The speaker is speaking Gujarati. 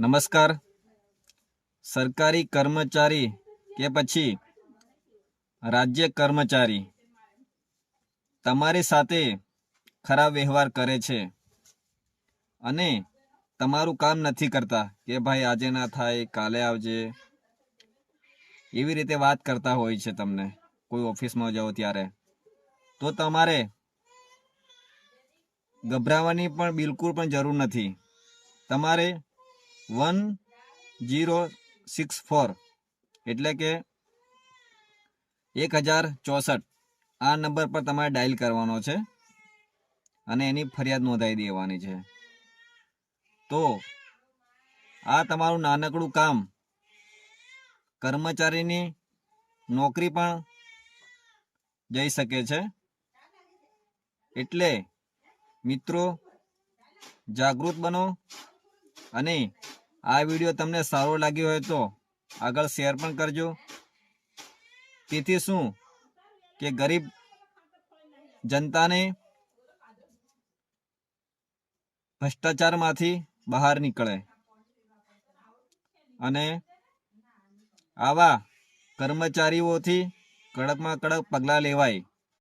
નમસ્કાર. સરકારી કર્મચારી કે પછી રાજ્ય કર્મચારી તમારી સાથે ખરાબ વ્યવહાર કરે છે અને તમારું કામ નથી કરતા કે ભાઈ આજે ના થાય, કાલે આવજે, એવી રીતે વાત કરતા હોય છે તમને, કોઈ ઓફિસમાં જાઓ ત્યારે. તો તમારે ગભરાવાની પણ બિલકુલ પણ જરૂર નથી. તમારે વન જીરો સિક્સ ફોર. એટલે કે એક હજાર ચોસઠ. આ નંબર પર તમારે ડાયલ કરવાનો છે. અને એની ફરિયાદ નોંધાવી દેવાની છે. તો આ તમારું નાનકડું કામ. કર્મચારીની નોકરી પણ જઈ શકે છે. એટલે મિત્રો જાગૃત બનો અને આ વીડિયો તમને સારો લાગ્યો હોય તો આગળ શેર પણ કરજો. તેથી શું કે ગરીબ જનતાને ભ્રષ્ટાચારમાંથી બહાર નીકળે. અને આવા કર્મચારીઓથી કડકમાં કડક પગલાં લેવાય.